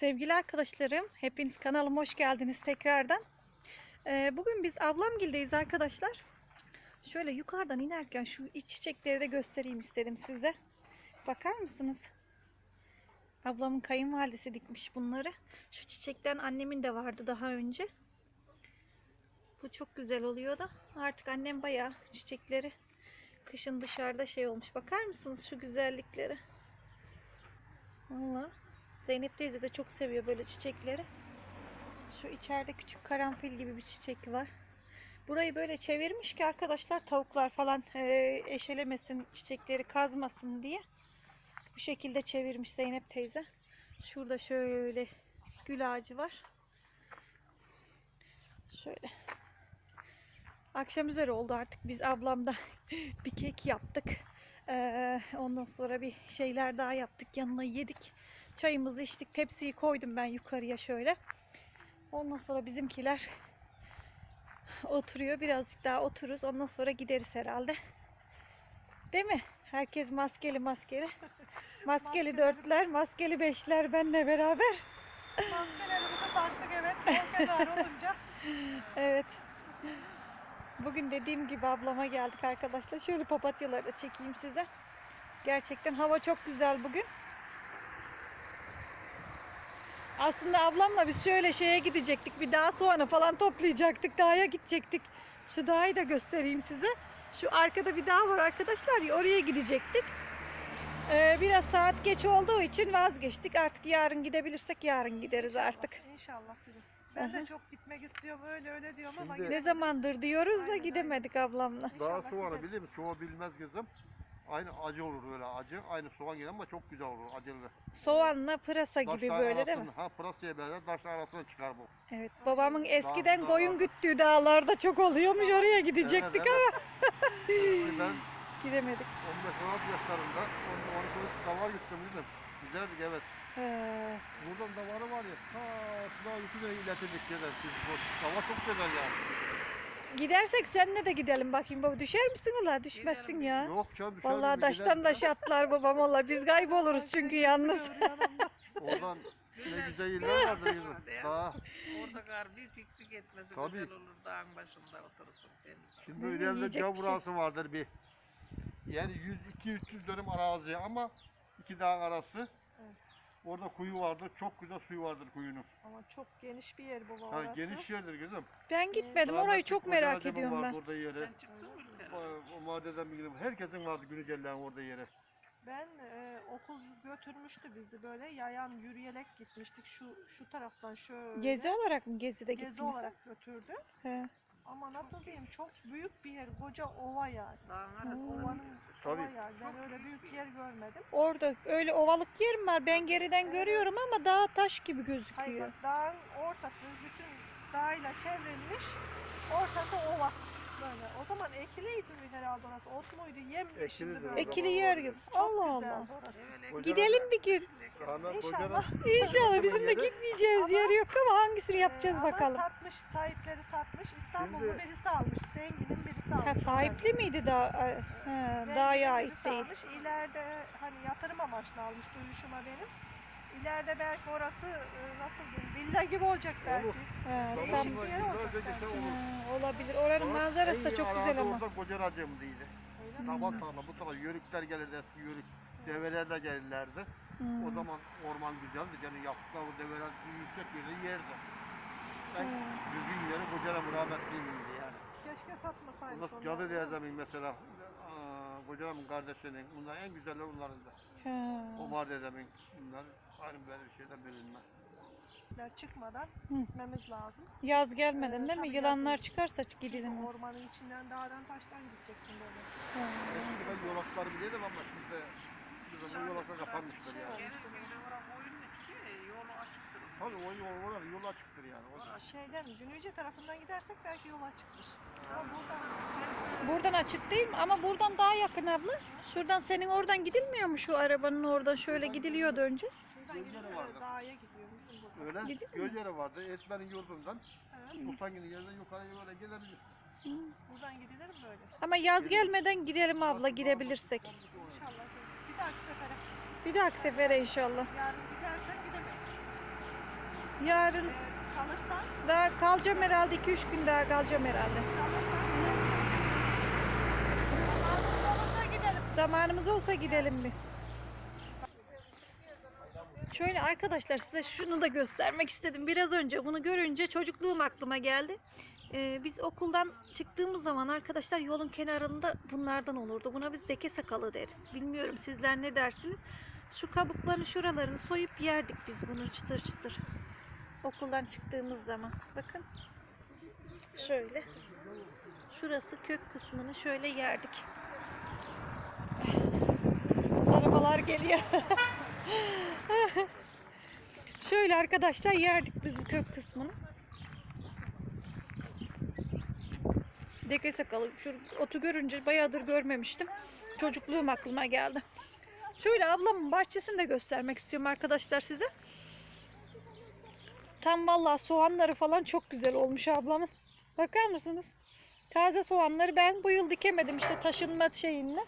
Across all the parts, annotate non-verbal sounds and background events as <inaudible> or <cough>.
Sevgili arkadaşlarım, hepiniz kanalıma hoş geldiniz tekrardan. Ee, bugün biz ablamgildeyiz arkadaşlar. Şöyle yukarıdan inerken şu iç çiçekleri de göstereyim istedim size. Bakar mısınız? Ablamın kayınvalidesi dikmiş bunları. Şu çiçekten annemin de vardı daha önce. Bu çok güzel oluyor da artık annem bayağı çiçekleri kışın dışarıda şey olmuş. Bakar mısınız şu güzelliklere? Vallahi Zeynep teyze de çok seviyor böyle çiçekleri. Şu içeride küçük karanfil gibi bir çiçek var. Burayı böyle çevirmiş ki arkadaşlar tavuklar falan e, eşelemesin, çiçekleri kazmasın diye. Bu şekilde çevirmiş Zeynep teyze. Şurada şöyle gül ağacı var. Şöyle. Akşam üzeri oldu artık. Biz ablamda <laughs> bir kek yaptık. Ee, ondan sonra bir şeyler daha yaptık. Yanına yedik. Çayımızı içtik. Tepsiyi koydum ben yukarıya şöyle. Ondan sonra bizimkiler oturuyor. Birazcık daha otururuz. Ondan sonra gideriz herhalde. Değil mi? Herkes maskeli maskeli. <laughs> Maskeli dörtler, maskeli beşler benle beraber. Maskelerimizi taktık evet. Yol kenarı olunca. <laughs> Evet. Bugün dediğim gibi ablama geldik arkadaşlar. Şöyle papatyaları da çekeyim size. Gerçekten hava çok güzel bugün. Aslında ablamla biz şöyle şeye gidecektik. Bir daha soğanı falan toplayacaktık. Dağa gidecektik. Şu dağı da göstereyim size. Şu arkada bir dağ var arkadaşlar ya oraya gidecektik. Ee, biraz saat geç olduğu için vazgeçtik. Artık yarın gidebilirsek yarın gideriz artık. İnşallah. Ben de çok gitmek istiyorum öyle öyle diyorum ama Şimdi- Ne zamandır diyoruz da Aynen, gidemedik ablamla. Daha İnşallah soğanı gideriz. bilir misin? Çoğu bilmez kızım. Aynı acı olur öyle acı. Aynı soğan gibi ama çok güzel olur acılı. Soğanla pırasa gibi Taşlar böyle değil mi? arasını- Ha pırasaya benzer taşlar arasına çıkar bu. Evet. Babamın eskiden Dağ- koyun dağ- güttüğü dağlarda çok oluyormuş. Oraya gidecektik Evet, ama ben <laughs> gidemedik. 15-16 yaşlarında 12 davar gittim dedim. Güzeldik evet. He. Buradan davarı var ya. Ta daha yukarı iletirdik şeyler. Biz bu dava çok güzel yani. Gidersek seninle de gidelim bakayım baba. Düşer misin ulan? Düşmezsin ya. Yok canım düşer Vallahi mi? taştan Gider- taş atlar babam valla. Biz kayboluruz çünkü yalnız. Oradan ne güzel yerler vardır kızım. Daha Orada kar bir piknik etmesi Tabii. güzel olur dağın başında oturursun temiz. hava. Şimdi mi? ileride Yiyecek bir şey. burası vardır bir. Yani 100-200 dönüm arazi ama iki dağ arası. Orada kuyu vardır. Çok güzel suyu vardır kuyunun. Ama çok geniş bir yer baba Ha, orası. geniş yerdir kızım. Ben gitmedim. Rahmetli Orayı çok Koca merak ediyorum vardı ben. Orada yeri. Sen çıktın mı ülkeden? O, o madeden bilgilim. Herkesin vardı Günücelle'nin orada yeri. Ben e, okul götürmüştü bizi böyle yayan yürüyerek gitmiştik şu şu taraftan şöyle. Gezi olarak mı gezide Gezi gittiniz? olarak götürdü. He. Ama nasıl diyeyim çok büyük bir yer koca ova yani. Dağın arasında Ovanın bir Tabii. ova yani. Ben öyle büyük yer görmedim. Orada öyle ovalık yer mi var? Ben geriden görüyorum ama dağ taş gibi Hayır gözüküyor. bak dağın ortası bütün dağıyla çevrilmiş. Ortası ova. Böyle. O zaman ekiliydi mi herhalde orası? Ot muydu? Yem mi şimdi böyle? zaman. Ekili yer gibi. Çok Allah güzeldi Allah. orası. Koca- Gidelim bir gün. Rahmet İnşallah. Kocaman- İnşallah bizim de Ama- yer yok ama hangisini yapacağız Ee, bakalım. Ama satmış, sahipleri satmış. İstanbul'da Şimdi- birisi almış. Zenginin birisi almış. Ha sahipli miydi da? Ha, Zenginin birisi ait değil. Almış. İleride hani yatırım amaçlı almış duyuşuma benim. İleride belki orası e, nasıl diyeyim villa gibi olacak belki. Olur. Ha, Değişik tam, Zamanla bir yer olacak yıllarca belki. olur. Ha, olabilir. Oranın Orası manzarası en da iyi çok arazi güzel ama. Orada Koca Racem'deydi. Öyle mi? Taban tarla bu tarafa yörükler gelirdi eski yörük. Develer de gelirlerdi. Hmm. O zaman orman güzeldi. Yani yaptıklar o develer yüksek yerde yerdi. Ben Hmm. düzgün yeri Kocaeli rahmetliyim yani. Keşke satmasaymış Burası onlar. Cadı Derzemin mesela. Aa, Kocaeli'nin kardeşinin. Bunlar en güzeller onların da. Ha. Omar dedemin. Bunlar aynı böyle bir şeyden bilinme. Yörükler çıkmadan Hı. gitmemiz lazım. Yaz gelmeden Ee, değil mi? tabii Yılanlar yazın. çıkarsa Çünkü gidelim. ormanın içinden dağdan taştan gideceksin böyle. Eskiden yolakları biliyordum ama şimdi bizim bu yolaklar kapanmıştır yani. Gelirken oraya koyun çıkıyor ya, yolu açıktır. Tabii o yol var, yol açıktır yani. O- Şeyden Günüce tarafından gidersek belki yol açıktır. Ama buradan Buradan açık değil mi? Ama buradan daha yakın abla. Şuradan senin oradan gidilmiyor mu şu arabanın oradan şöyle gidiliyordu önce? Gidiyor vardı. dağa gidiyor. Bizim buradan. Öyle Gidiyor mu? göl yeri vardı. Etmenin yurdundan Evet, Sultangil'in yerinden yukarıya böyle gelebilir. buradan gidilir mi böyle? Ama yaz gelmeden gidelim abla gidebilirsek. İnşallah. Bir dahaki sefere. Bir dahaki sefere inşallah. Yarın gidersek gidemeyiz. Yarın Eğer kalırsan, daha kalacağım herhalde 2-3 gün daha kalacağım herhalde. kalırsan. Olursa gidelim. Zamanımız olsa gidelim bir. Şöyle arkadaşlar size şunu da göstermek istedim. Biraz önce bunu görünce çocukluğum aklıma geldi. Ee, biz okuldan çıktığımız zaman arkadaşlar yolun kenarında bunlardan olurdu. Buna biz deke sakalı deriz. Bilmiyorum sizler ne dersiniz? Şu kabukların şuralarını soyup yerdik biz bunu çıtır çıtır. Okuldan çıktığımız zaman. Bakın. Şöyle. Şurası kök kısmını şöyle yerdik. Arabalar geliyor. <laughs> <laughs> Şöyle arkadaşlar yerdik biz bu kök kısmını. Deke sakalı. Şu otu görünce bayağıdır görmemiştim. Çocukluğum aklıma geldi. Şöyle ablamın bahçesini de göstermek istiyorum arkadaşlar size. Tam vallahi soğanları falan çok güzel olmuş ablamın. Bakar mısınız? Taze soğanları ben bu yıl dikemedim işte taşınma şeyinle.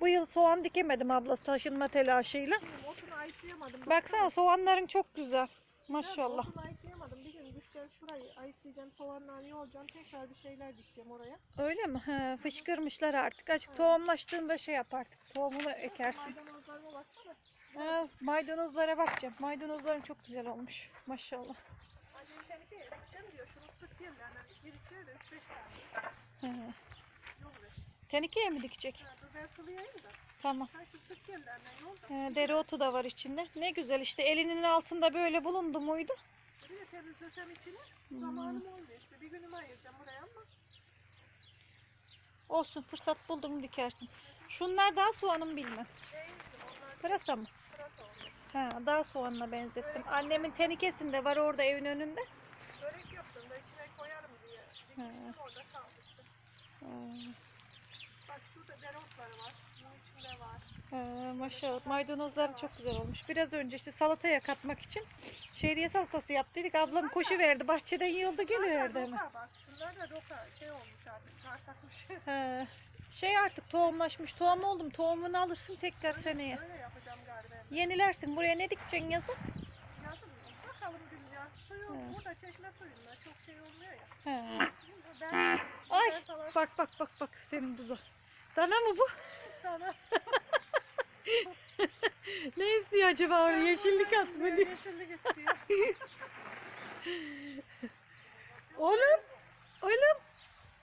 Bu yıl soğan dikemedim abla taşınma telaşıyla. Otunu ayıklayamadım. Baksana soğanların çok güzel. Maşallah. Otunu ayıklayamadım. Bir gün düşeceğim şurayı ayıklayacağım. Soğanlarını yolacağım. Tekrar bir şeyler dikeceğim oraya. Öyle mi? He, fışkırmışlar artık. Açık tohumlaştığında şey yap artık. Tohumunu ekersin. Maydanozlarıma baksana. Ha, maydanozlara bakacağım. Maydanozların çok güzel olmuş. Maşallah. Annem kendi ekeceğim diyor. Şunu sık diyelim yani. Bir içine de 3-5 tane. He. Tenekeye mi dikecek? Ha, dur ben sulayayım da. Tamam. He, dereotu da var içinde. Ne güzel işte elinin altında böyle bulundu muydu? Bir de temizlesem içini. Hmm. Zamanım olmuyor işte. Bir günümü ayıracağım oraya ama. Olsun fırsat buldum dikersin. Şunlar daha soğanın bilmem. Pırasa mı? Ha, daha soğanla benzettim. Annemin tenikesinde var orada evin önünde. Börek yaptım da içine koyarım diye. Dikmiştim orada kalmıştı. Ha, Bak şurada dereotları var. Bunun içinde var. ha, maşallah maydanozlar çok güzel olmuş. Biraz önce işte salataya katmak için şehriye salatası yaptıydık. Ablam koşu verdi. Bahçeden yıldı geliverdi hemen. roka bak. Şunlar da roka şey olmuş artık. Sarkakmış. Ha, şey artık tohumlaşmış. Tohum oldum. Tohumunu alırsın tekrar seneye. Öyle yapacağım galiba. Yenilersin. Buraya ne dikeceksin yazın? Yazın bakalım dünya. Suyu Evet. burada çeşme suyunda çok şey olmuyor ya. Ha. Ben, Ay ben bak bak bak bak senin buza. Dana mı bu? sana <laughs> Ne istiyor acaba oraya? Yeşillik at mı? Yeşillik istiyor. <laughs> Oğlum, oğlum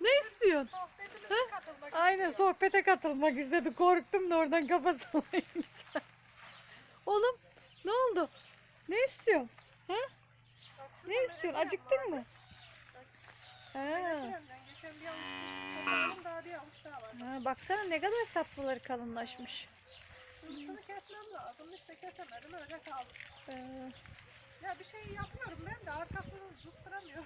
ne istiyorsun? Sohbetimize katılmak Aynen istiyor. sohbete katılmak istedi. Korktum da oradan kafasına yiyince. <laughs> Oğlum ne oldu? Ne istiyorsun? Ha? Bak şurada Ne istiyorsun? Acıktın mı? Ha. Meleklerimden Geçen bir avuç daha bir avuç daha var. ha. Baksana ne kadar saplıları kalınlaşmış. Şunu kesmem lazım. İşte kesemedim öyle kaldı. Ee, Ya bir şey yapıyorum ben de arkasını tutturamıyorum.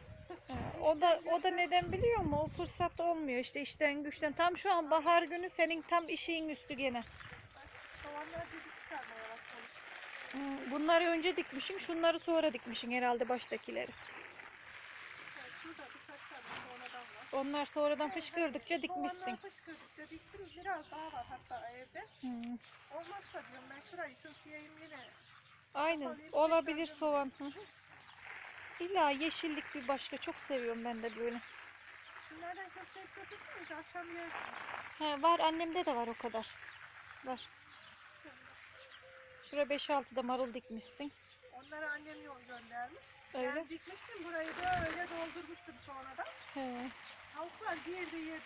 O da o da neden biliyor musun? O fırsat olmuyor işte işten güçten. Tam şu an bahar günü senin tam işin üstü gene. Çıkarmaya başlamış. Bunları önce dikmişsin, şunları sonra dikmişsin herhalde baştakileri. Yani şurada birkaç tane sonradan var. Onlar sonradan fışkırdıkça dikmişsin. Soğanlar fışkırdıkça diktim. Biraz daha var hatta evde. Hmm. Olmazsa diyorum ben şurayı kökleyeyim yine. Aynen olabilir soğan. Hı. İlla yeşillik bir başka çok seviyorum ben de böyle. Şunlardan kökleyip götürseniz akşam yersin. He, var annemde de var o kadar. Var. Şura 5-6'da marul dikmişsin. Onları annem yol göndermiş. Öyle. Ben dikmiştim burayı böyle doldurmuştum sonradan. He. Tavuklar girdi.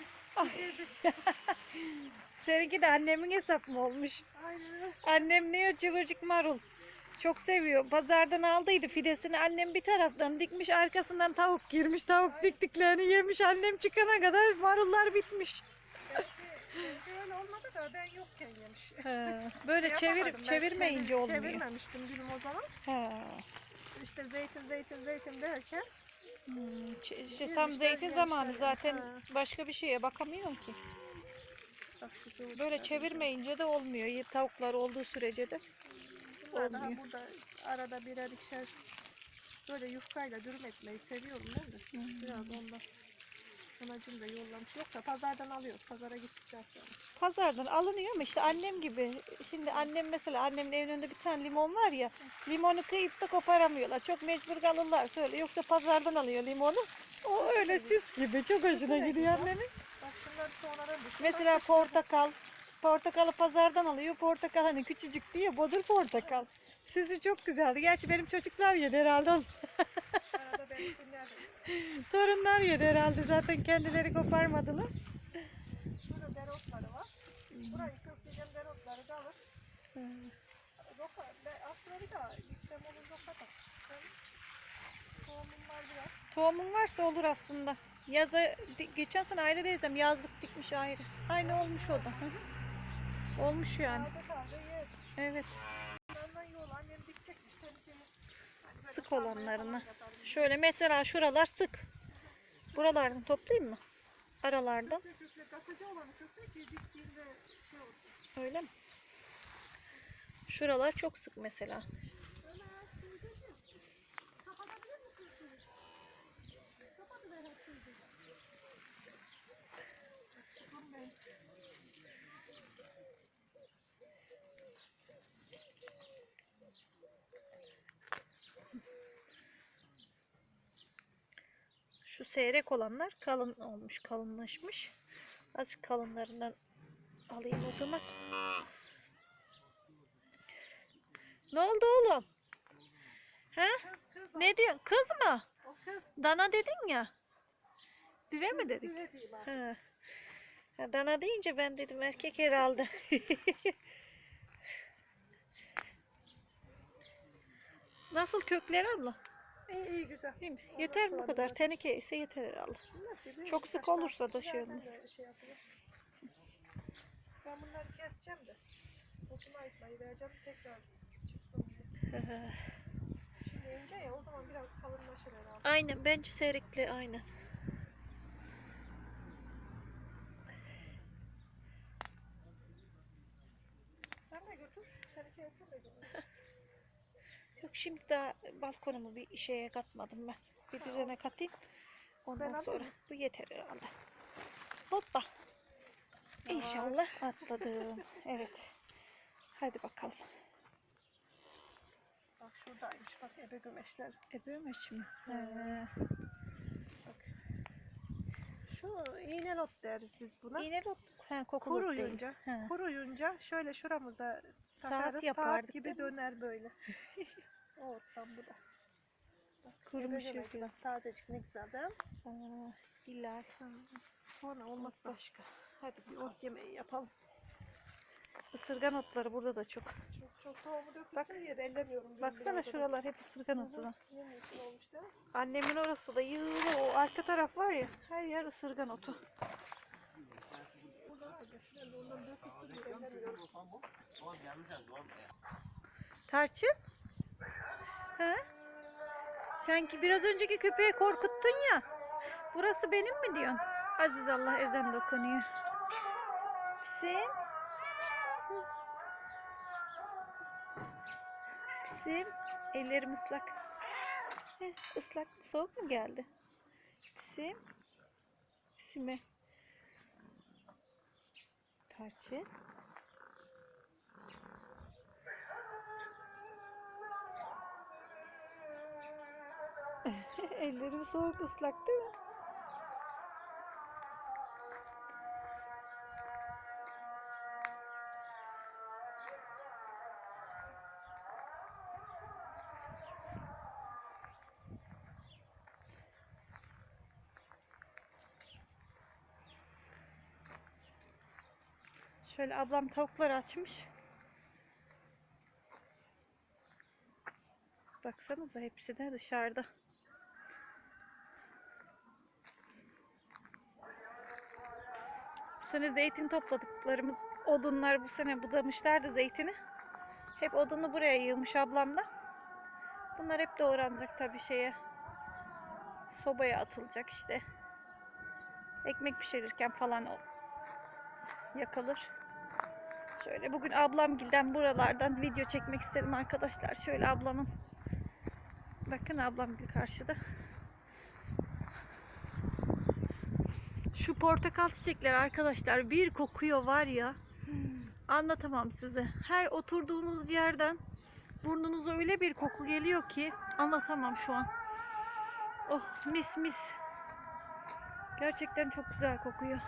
Girdi. <laughs> Seninki de annemin hesap mı olmuş? Aynen. Annem ne o cıvırcık marul. Çok seviyor. Pazardan aldıydı fidesini. Annem bir taraftan dikmiş, arkasından tavuk girmiş. Tavuk diktiklerini yemiş. Annem çıkana kadar marullar bitmiş. Belki, belki öyle olmadı da ben yokken yemiş. He, Böyle çevir, Yapamadım ben, çevirmeyince çevir- olmuyor. Çevirmemiştim günüm o zaman. He. İşte zeytin zeytin zeytin derken Hmm, işte tam zeytin zamanı zaten başka bir şeye bakamıyorum ki. Böyle çevirmeyince de olmuyor. Tavuklar olduğu sürece de. Olmuyor. burada arada birer ikişer böyle yufkayla dürüm etmeyi seviyorum ben de. Hmm. Biraz ondan. Anacım da yollamış. Yoksa pazardan alıyoruz. Pazara gittikten sonra. Pazardan alınıyor mu işte annem gibi. Şimdi annem mesela annemin evinin önünde bir tane limon var ya. Limonu kıyıp da koparamıyorlar. Çok mecbur kalırlar söyle. Yoksa pazardan alıyor limonu. O öyle süs gibi. Çok hoşuna gidiyor annemin. Bak şunları sonradan düşün. Mesela portakal. Portakalı pazardan alıyor. Portakal hani küçücük diye bodur portakal. Süsü çok güzeldi. Gerçi benim çocuklar yedi herhalde. onu. Arada ben dinlerdim. Torunlar yedi herhalde. Zaten kendileri koparmadılar. Şurada dereotları var. Burayı kökleyeceğim dereotları da alır. Roka, aslında da gitsem olur roka da. Sen tohumum var biraz. Tohumun varsa olur aslında. Yaza geçen sene aile teyzem yazlık dikmiş ayrı. Aynı olmuş o da. Olmuş yani. Evet. Benden yol annem dikecekmiş tehlikeli. Hani böyle Sık olanlarını. Şöyle mesela şuralar sık. Buralardan toplayayım mı? Olsun. Öyle mi? Şuralar çok sık mesela. Ömer, teyzeciğim, kapatabilir misin suyu? Kapatıver hep suyu. Açıkım ben. Şu seyrek olanlar kalın olmuş, kalınlaşmış. Azıcık kalınlarından alayım o zaman. Ne oldu oğlum? He? Kız kız Ne diyorsun? Kız mı? o kız. Dana dedin ya. Düve mi dedik? Düve diyeyim ha. He. Ha, Dana deyince ben dedim erkek herhalde. <laughs> Nasıl kökler abla? İyi iyi güzel. Değil mi? Yeter mi bu kadar? Teneke ise yeter herhalde. Nasıl, Çok sık tane olursa da şey olmaz. şey ben bunları keseceğim de. Otunu ayıtmayı vereceğim tekrar çıksın. Şimdi ince ya o zaman biraz kalınlaşır herhalde. aynen bence seyrekli aynen. Sen de götür. De götür. Yok şimdi daha balkonumu bir şeye katmadım ben. Bir düzene katayım. Ondan sonra bu yeter herhalde. Hoppa. İnşallah atladım. <laughs> Evet. Hadi bakalım. Bak şuradaymış bak ebe gümeşler. Ebeymiş mi? He. Bak. Şu iğne lot deriz biz buna. İğne lot. He kokulu değil. Kuruyunca, He. kuruyunca şöyle şuramıza Saat takarız. yapardık Saat gibi mi? döner böyle. <laughs> Ortam bu da. Bak, gümeş, Tazecik ne güzel değil mi? Aa, illa Sonra olmaz başka. Hadi bir ot yemeği yapalım. Isırgan otları burada da çok. Çok çok tohumu dökülsün yer ellemiyorum. Baksana şuralar hep ısırgan otu. da. Yemyeşil olmuş değil mi? Annemin orası da yığılı. O arka taraf var ya her yer ısırgan otu. Burada var ya şurada ondan dökülsün yer ellemiyorum. Tarçın? He? Sanki biraz önceki köpeği korkuttun ya. Burası benim mi diyorsun? Aziz Allah ezan dokunuyor. Pisim. Pisim. Ellerim ıslak. Heh, ıslak. Soğuk mu geldi? Pisim. Pisime. Tarçın. <laughs> Ellerim soğuk ıslak değil mi? Şöyle ablam tavukları açmış. Baksanıza hepsi de dışarıda. Sene zeytin topladıklarımız odunlar bu sene budamışlardı zeytini. Hep odunu buraya yığmış ablam da. Bunlar hep doğranacak tabii şeye. Sobaya atılacak işte. Ekmek pişirirken falan yakılır. Şöyle bugün ablamgilden buralardan video çekmek istedim arkadaşlar. Şöyle ablamın Bakın ablamgil karşıda. Şu portakal çiçekler arkadaşlar bir kokuyor var ya. Anlatamam size. Her oturduğunuz yerden burnunuza öyle bir koku geliyor ki anlatamam şu an. Oh mis mis. Gerçekten çok güzel kokuyor.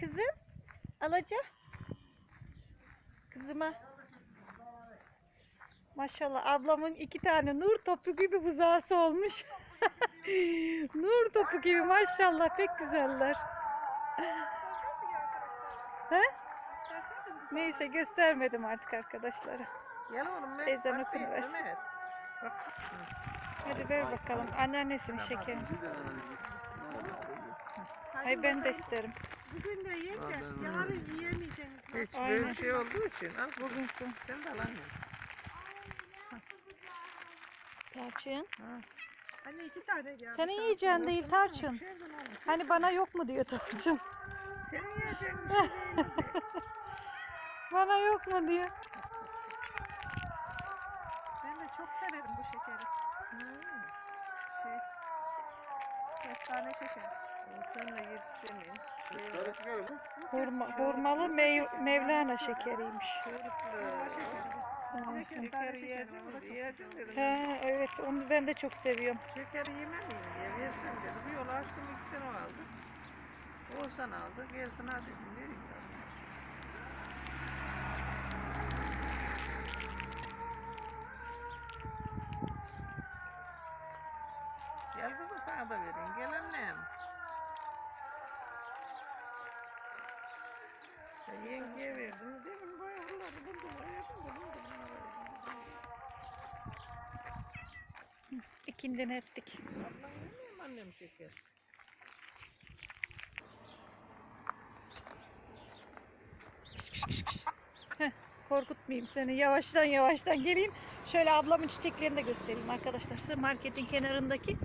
Kızım, alaca. Kızıma. Maşallah ablamın iki tane nur topu gibi buzağısı olmuş. <laughs> nur topu gibi maşallah pek güzeller. He? Neyse göstermedim artık arkadaşlara. Gel oğlum ben. Bir, kuru versin. Hadi ver bakalım anneannesinin şekerini. Ay ben de isterim. Bugün de yiyin de yarın yiyemeyeceğiniz. Hiç böyle şey olduğu için. Al Bugün son. sen de al anne. Tarçın. Anne iki tane geldi. Senin yiyeceğin değil Tarçın. Hani bana yok mu diyor Tarçın. Senin yiyeceğin bir şey değil. <laughs> Bana yok mu diyor. Ben de çok severim bu şekeri. Şey. Kestane şeker. Hurma, hurmalı mev- Mevlana şekeriymiş. He, evet onu ben de çok seviyorum. Şeker yememeyim diye versen dedi. Bir yol açtım ikisini aldı. Oğuzhan aldı. Gelsin hadi dedim. Vereyim dedim. Gel kızım sana da vereyim. Gel annem. Yengeye verdim. Dedim bu yavruları buldum. Buldum. İkindin ettik. Ablam yemiyor mu annem şeker? Korkutmayayım seni. Yavaştan yavaştan geleyim. Şöyle ablamın çiçeklerini de göstereyim arkadaşlar. Size marketin kenarındaki.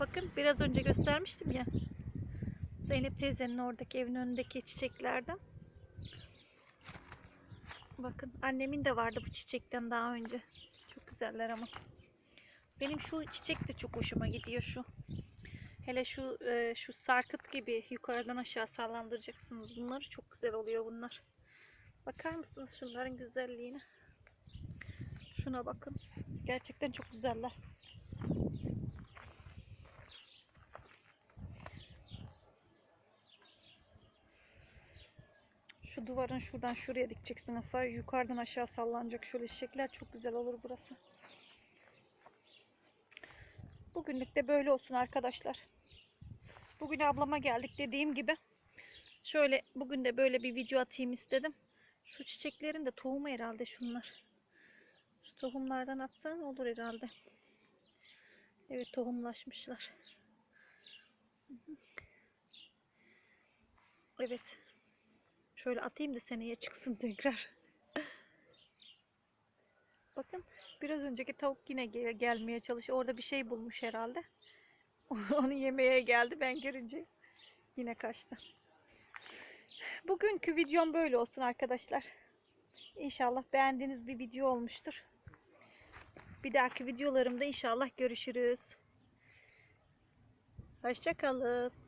Bakın biraz önce göstermiştim ya. Zeynep teyzenin oradaki evin önündeki çiçeklerden. Bakın annemin de vardı bu çiçekten daha önce. Çok güzeller ama. Benim şu çiçek de çok hoşuma gidiyor şu. Hele şu e, şu sarkıt gibi yukarıdan aşağı sallandıracaksınız bunları. Çok güzel oluyor bunlar. Bakar mısınız şunların güzelliğine? Şuna bakın. Gerçekten çok güzeller. Şu duvarın şuradan şuraya dikeceksin. Aslında yukarıdan aşağı sallanacak şöyle çiçekler çok güzel olur burası. Bugünlük de böyle olsun arkadaşlar. Bugün ablama geldik dediğim gibi. Şöyle bugün de böyle bir video atayım istedim. Şu çiçeklerin de tohumu herhalde şunlar. Şu tohumlardan atsan olur herhalde. Evet tohumlaşmışlar. Evet. Şöyle atayım da seneye çıksın <laughs> tekrar. Bakın biraz önceki tavuk yine ge- gelmeye çalışıyor. Orada bir şey bulmuş herhalde. <laughs> Onu yemeye geldi ben görünce yine kaçtı. Bugünkü videom böyle olsun arkadaşlar. İnşallah beğendiğiniz bir video olmuştur. Bir dahaki videolarımda inşallah görüşürüz. Hoşçakalın.